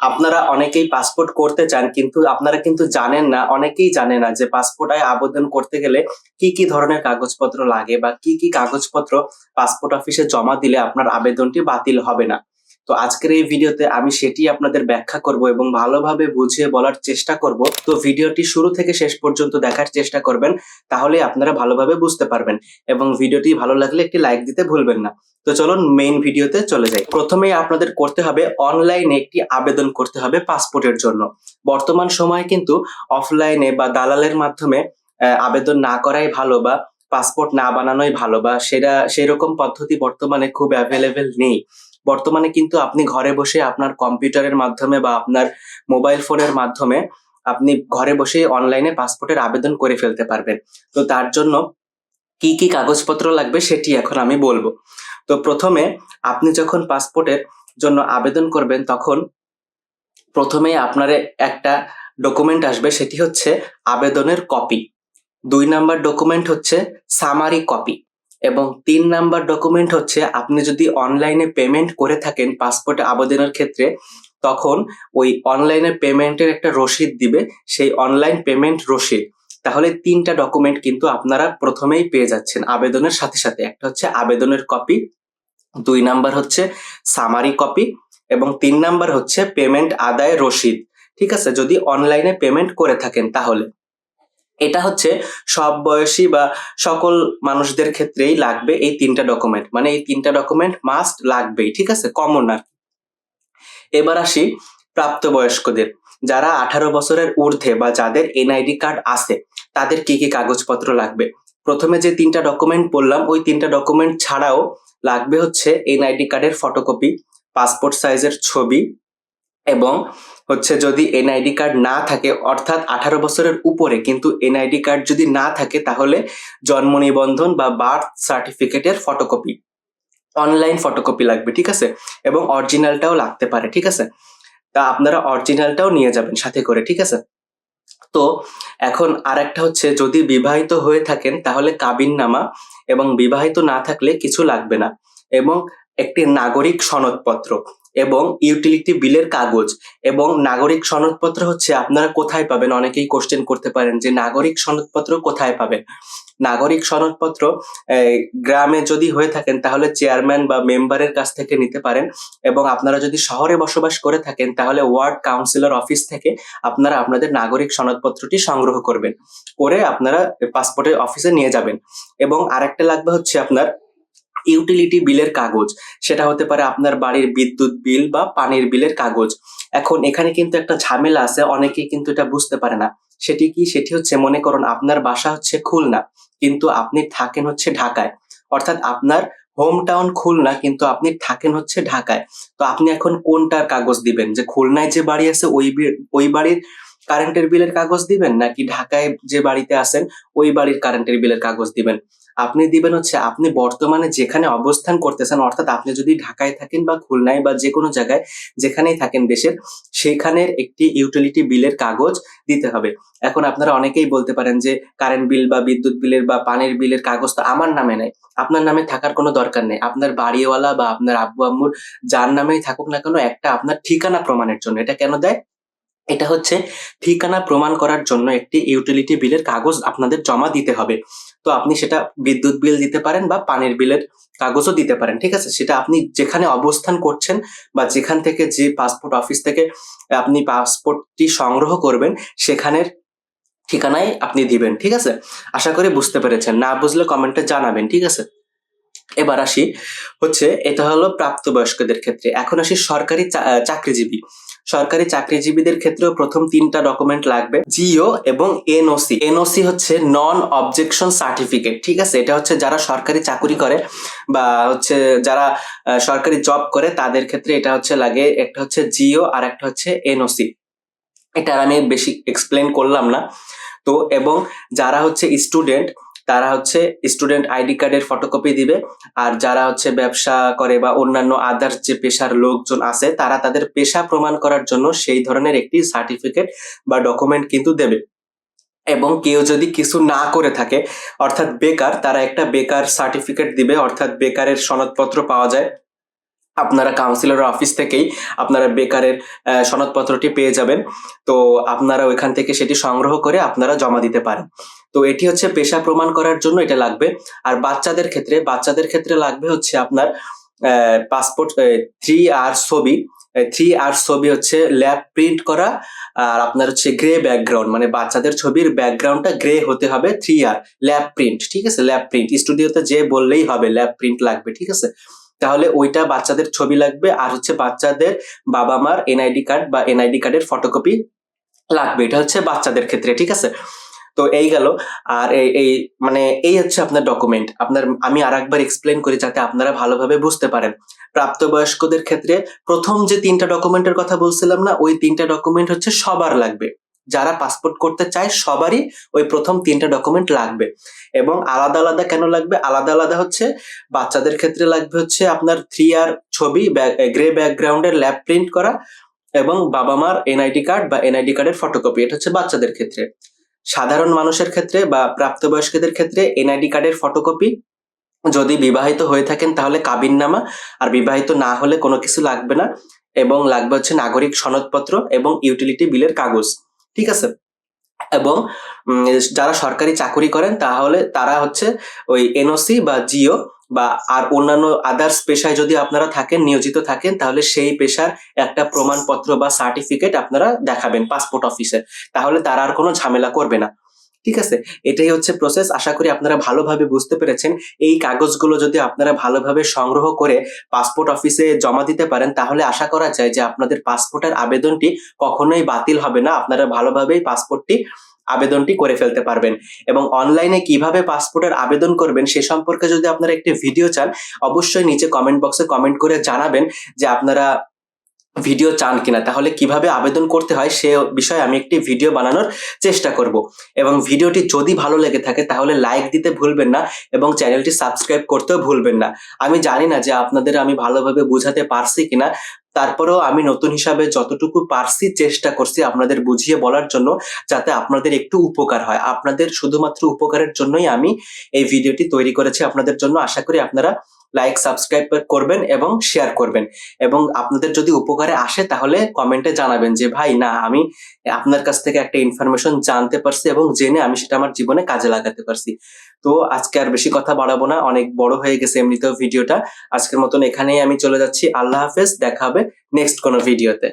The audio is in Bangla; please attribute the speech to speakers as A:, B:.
A: আপনারা অনেকেই পাসপোর্ট করতে চান, কিন্তু আপনারা কিন্তু জানেন না, অনেকেই জানে না যে পাসপোর্ট আয় আবেদন করতে গেলে কি কি ধরনের কাগজপত্র লাগে বা কি কি কাগজপত্র পাসপোর্ট অফিসে জমা দিলে আপনার আবেদনটি বাতিল হবে না। তো আজকের এই ভিডিওতে আমি সেটি আপনাদের ব্যাখ্যা করব এবং ভালোভাবে বুঝিয়ে বলার চেষ্টা করব। তো ভিডিওটি শুরু থেকে শেষ পর্যন্ত দেখার চেষ্টা করবেন, তাহলে আপনারা ভালোভাবে বুঝতে পারবেন এবং ভিডিওটি ভালো লাগলে একটি লাইক দিতে ভুলবেন না। তো চলুন মেইন ভিডিওতে চলে যাই। প্রথমেই আপনাদের করতে হবে অনলাইনে একটি আবেদন করতে হবে পাসপোর্টের জন্য। বর্তমান সময়ে কিন্তু অফলাইনে বা দালালের মাধ্যমে আবেদন না করাই ভালো বা পাসপোর্ট না বানানোই ভালো বা সেটা, সেরকম পদ্ধতি বর্তমানে খুব অ্যাভেলেবেল নেই। বর্তমানে কিন্তু আপনি ঘরে বসে আপনার কম্পিউটারের মাধ্যমে বা আপনার মোবাইল ফোনের মাধ্যমে আপনি ঘরে বসে অনলাইনে পাসপোর্টের আবেদন করে ফেলতে পারবেন। তো তার জন্য কি কি কাগজপত্র লাগবে সেটি এখন আমি বলব। তো প্রথমে আপনি যখন পাসপোর্টের জন্য আবেদন করবেন, তখন প্রথমে আপনার একটা ডকুমেন্ট আসবে, সেটি হচ্ছে আবেদনের কপি দুই নাম্বার ডকুমেন্ট হচ্ছে সামারি কপি এবং তিন নাম্বার ডকুমেন্ট হচ্ছে আপনি যদি অনলাইনে পেমেন্ট করে থাকেন পাসপোর্ট আবেদনের ক্ষেত্রে, তখন ওই অনলাইনে পেমেন্টের একটা রসিদ দিবে, সেই অনলাইন পেমেন্ট রসিদ। তাহলে তিনটা ডকুমেন্ট কিন্তু আপনারা প্রথমেই পেয়ে যাচ্ছেন আবেদনের সাথে সাথে। একটা হচ্ছে আবেদনের কপি দুই নাম্বার হচ্ছে সামারি কপি এবং তিন নাম্বার হচ্ছে পেমেন্ট আদায় রসিদ। ঠিক আছে? যদি অনলাইনে পেমেন্ট করে থাকেন তাহলে। এটা হচ্ছে সব বয়সী বা সকল মানুষদের ক্ষেত্রেই লাগবে এই তিনটা ডকুমেন্ট মানে এই তিনটা ডকুমেন্ট মাস্ট লাগবেই, ঠিক আছে? কমন আর এবার আসি প্রাপ্তবয়স্কদের। যারা আঠারো বছরের ঊর্ধ্বে বা যাদের এনআইডি কার্ড আছে, তাদের কি কি কাগজপত্র লাগবে? প্রথমে যে তিনটা ডকুমেন্ট বললাম, ওই তিনটা ডকুমেন্ট ছাড়াও লাগবে হচ্ছে এনআইডি কার্ডের ফটোকপি পাসপোর্ট সাইজের ছবি এবং হচ্ছে যদি এনআইডি কার্ড না থাকে, অর্থাৎ আঠারো বছরের উপরে কিন্তু এনআইডি কার্ড যদি না থাকে তাহলে জন্ম নিবন্ধন বা বার্থ সার্টিফিকেটের ফটোকপি অনলাইন ফটোকপি লাগবে, ঠিক আছে? এবং অরিজিনালটাও লাগতে পারে, ঠিক আছে? তা আপনারা অরিজিনালটাও নিয়ে যাবেন সাথে করে, ঠিক আছে? তো এখন আর একটা হচ্ছে, যদি বিবাহিত হয়ে থাকেন, তাহলে কাবিন নামা এবং বিবাহিত না থাকলে কিছু লাগবে না এবং একটি নাগরিক সনদপত্র। এবং ইউটিলিটি বিলের কাগজ এবং নাগরিক সনদপত্র হচ্ছে আপনারা কোথায় পাবেন? অনেকেই কোশ্চেন করতে পারেন যে নাগরিক সনদপত্র কোথায় পাবেন? নাগরিক সনদপত্র গ্রামে যদি হয়ে থাকেন তাহলে চেয়ারম্যান বা মেম্বারের কাছ থেকে নিতে পারেন এবং আপনারা যদি শহরে বসবাস করে থাকেন তাহলে ওয়ার্ড কাউন্সিলর অফিস থেকে আপনারা আপনাদের নাগরিক সনদপত্রটি সংগ্রহ করবেন। করে আপনারা পাসপোর্টের অফিসে নিয়ে যাবেন। এবং আরেকটা লাগবে হচ্ছে আপনার ইউটিলিটি বিলের কাগজ। সেটা হতে পারে আপনার বাড়ির বিদ্যুৎ বিল বা পানির বিলের কাগজ। এখন এখানে কিন্তু একটা ঝামেলা আছে, অনেকেই কিন্তু এটা বুঝতে পারে না। সেটি কি? সেটি হচ্ছে, মনে করুন, আপনার বাসা হচ্ছে খুলনা, কিন্তু আপনি থাকেন হচ্ছে ঢাকায়। অর্থাৎ আপনার হোম টাউন খুলনা, কিন্তু আপনি থাকেন হচ্ছে ঢাকায়। তো আপনি এখন কোনটার কাগজ দিবেন? যে খুলনায় যে বাড়ি আছে, ওই ওই বাড়ির কারেন্টের বিলের কাগজ দিবেন? নাকি ঢাকায় যে বাড়িতে আছেন, ওই বাড়ির কারেন্টের বিলের কাগজ দিবেন? আপনি দিবেন হচ্ছে আপনি বর্তমানে যেখানে অবস্থান করতেছেন, অর্থাৎ আপনি যদি ঢাকায় থাকেন বা খুলনায় বা যে কোনো জায়গায় যেখানেই থাকেন দেশের, সেখানের একটি ইউটিলিটি বিলের কাগজ দিতে হবে। এখন আপনারা অনেকেই বলতে পারেন যে কারেন্ট বিল বা বিদ্যুৎ বিলের বা পানির বিলের কাগজ তো আমার নামে নাই। আপনার নামে থাকার কোনো দরকার নেই। আপনার বাড়িওয়ালা বা আপনার আব্বু আম্মুর যার নামেই থাকুক না কেন, একটা আপনার ঠিকানা প্রমাণের জন্য। এটা কেন দেয়? এটা হচ্ছে ঠিকানা প্রমাণ করার জন্য একটি ইউটিলিটি বিলের কাগজ আপনাদের জমা দিতে হবে। তো আপনি সেটা বিদ্যুৎ বিল দিতে পারেন বা পানির বিলের কাগজও দিতে পারেন, ঠিক আছে? সেটা আপনি যেখানে অবস্থান করছেন বা যেখান থেকে যে পাসপোর্ট অফিস থেকে আপনি পাসপোর্টটি সংগ্রহ করবেন, সেখানের ঠিকানায় আপনি দিবেন, ঠিক আছে? আশা করি বুঝতে পেরেছেন। না বুঝলে কমেন্টে জানাবেন, ঠিক আছে? এবার আসি হচ্ছে, এটা হলো প্রাপ্তবয়স্কদের ক্ষেত্রে। এখন আসি সরকারি চাকরিজীবী। সরকারি চাকরিজীবীদের ক্ষেত্রেও প্রথম তিনটা ডকুমেন্ট লাগবে, জিও এবং এনওসি। এনওসি হচ্ছে নন অবজেকশন সার্টিফিকেট ঠিক আছে? এটা হচ্ছে যারা সরকারি চাকরি করে বা হচ্ছে যারা সরকারি জব করে, তাদের ক্ষেত্রে এটা হচ্ছে লাগে, একটা হচ্ছে জিও আর একটা হচ্ছে এনওসি। এটা আমি বেশি এক্সপ্লেন করলাম না। তো, এবং যারা হচ্ছে স্টুডেন্ট তারা হচ্ছে স্টুডেন্ট আইডি কার্ডের ফটোকপি দিবে। আর যারা হচ্ছে ব্যবসা করে বা অন্যান্য আদার্স যে পেশার লোকজন আছে, তারা তাদের পেশা প্রমাণ করার জন্য সেই ধরনের একটি সার্টিফিকেট বা ডকুমেন্ট কিন্তু দেবে। এবং কেউ যদি কিছু না করে থাকে, অর্থাৎ বেকার, তারা একটা বেকার সার্টিফিকেট দিবে, অর্থাৎ বেকারের সনদপত্র পাওয়া যায়। আপনারা কাউন্সিলর অফিস থেকেই আপনারা বেকারের সনদপত্রটি পেয়ে যাবেন। তো আপনারা ওইখান থেকে সেটি সংগ্রহ করে আপনারা জমা দিতে পারেন। তো এটি হচ্ছে পেশা প্রমাণ করার জন্য এটা লাগবে। আর বাচ্চাদের ক্ষেত্রে বাচ্চাদের ক্ষেত্রে লাগবে হচ্ছে আপনার পাসপোর্ট থ্রি আর ছবি। থ্রি আর ছবি হচ্ছে ল্যাব প্রিন্ট করা, আর আপনার হচ্ছে গ্রে ব্যাকগ্রাউন্ড মানে বাচ্চাদের ছবির ব্যাকগ্রাউন্ডটা গ্রে হতে হবে থ্রি আর ল্যাব প্রিন্ট ঠিক আছে? ল্যাব প্রিন্ট স্টুডিওতে যে বললেই হবে ল্যাব প্রিন্ট লাগবে, ঠিক আছে? তাহলে ওইটা বাচ্চাদের ছবি লাগবে, আর হচ্ছে বাচ্চাদের বাবা মার এনআইডি কার্ড বা এনআইডি কার্ডের ফটোকপি লাগবে। এটা হচ্ছে বাচ্চাদের ক্ষেত্রে, ঠিক আছে? তো এই গেল। আর এই মানে এই হচ্ছে আপনার ডকুমেন্ট আপনার, আমি আর একবার এক্সপ্লেন করি যাতে আপনারা ভালোভাবে বুঝতে পারেন। প্রাপ্তবয়স্কদের ক্ষেত্রে প্রথম যে তিনটা ডকুমেন্টের কথা বলছিলাম না, ওই তিনটা ডকুমেন্ট হচ্ছে সবার লাগবে। যারা পাসপোর্ট করতে চায় সবারই ওই প্রথম তিনটা ডকুমেন্ট লাগবে। এবং আলাদা আলাদা কেন লাগবে? আলাদা আলাদা হচ্ছে বাচ্চাদের ক্ষেত্রে লাগবে হচ্ছে আপনার থ্রি আর ছবি গ্রে ব্যাকগ্রাউন্ডের ল্যাব প্রিন্ট করা এবং বাবা মার এনআইডি কার্ড বা এনআইডি কার্ডের ফটোকপি এটা হচ্ছে বাচ্চাদের ক্ষেত্রে। সাধারণ মানুষের ক্ষেত্রে বা প্রাপ্তবয়স্কদের ক্ষেত্রে এনআইডি কার্ডের ফটোকপি যদি বিবাহিত হয়ে থাকেন তাহলে কাবিননামা, আর বিবাহিত না হলে কোনো কিছু লাগবে না এবং লাগবে হচ্ছে নাগরিক সনদপত্র এবং ইউটিলিটি বিলের কাগজ। ঠিক আছে? এবং যারা সরকারি চাকুরি করেন তাহলে তারা হচ্ছে ওই এনওসি বা জিও বা আর অন্যান্য আদার্স পেশায় যদি আপনারা থাকেন, নিয়োজিত থাকেন, তাহলে সেই পেশার একটা প্রমাণপত্র বা সার্টিফিকেট আপনারা দেখাবেন পাসপোর্ট অফিসে তাহলে তারা আর কোনো ঝামেলা করবে না। ঠিক আছে? এটাই হচ্ছে প্রসেস আশা করি আপনারা ভালোভাবে বুঝতে পেরেছেন। এই কাগজগুলো যদি আপনারা ভালোভাবে সংগ্রহ করে পাসপোর্ট অফিসে জমা দিতে পারেন, তাহলে আশা করা যায় যে আপনাদের পাসপোর্টের আবেদনটি কখনোই বাতিল হবে না। আপনারা ভালোভাবেই পাসপোর্টটি আবেদনটি করে ফেলতে পারবেন। এবং অনলাইনে কীভাবে পাসপোর্টের আবেদন করবেন, সে সম্পর্কে যদি আপনারা একটি ভিডিও চান, অবশ্যই নিচে কমেন্ট বক্সে কমেন্ট করে জানাবেন যে আপনারা ভিডিও চান কিনা, তাহলে কীভাবে আবেদন করতে হয় সে বিষয়ে আমি একটি ভিডিও বানানোর চেষ্টা করব। এবং ভিডিওটি যদি ভালো লেগে থাকে, তাহলে লাইক দিতে ভুলবেন না এবং চ্যানেলটি সাবস্ক্রাইব করতেও ভুলবেন না। আমি জানি না যে আপনাদের আমি ভালোভাবে বোঝাতে পারছি কিনা। তারপরেও আমি নতুন হিসাবে যতটুকু পারছি চেষ্টা করছি আপনাদের বুঝিয়ে বলার জন্য, যাতে আপনাদের একটু উপকার হয়। আপনাদের শুধুমাত্র উপকারের জন্যই আমি এই ভিডিওটি তৈরি করেছি। আপনাদের জন্য আশা করি আপনারা লাইক সাবস্ক্রাইব করবেন এবং শেয়ার করবেন। এবং আপনাদের যদি উপকারে আসে, তাহলে কমেন্টে জানাবেন যে, ভাই, না, আমি আপনার কাছ থেকে একটা ইনফরমেশন জানতে পারছি এবং জেনে আমি সেটা আমার জীবনে কাজে লাগাতে পারছি। তো আজকে আর বেশি কথা বাড়াবো না, অনেক বড় হয়ে গেছে এমনিতেও ভিডিওটা। আজকের মতন এখানেই আমি চলে যাচ্ছি। আল্লাহ হাফেজ, দেখা হবে নেক্সট কোনো ভিডিওতে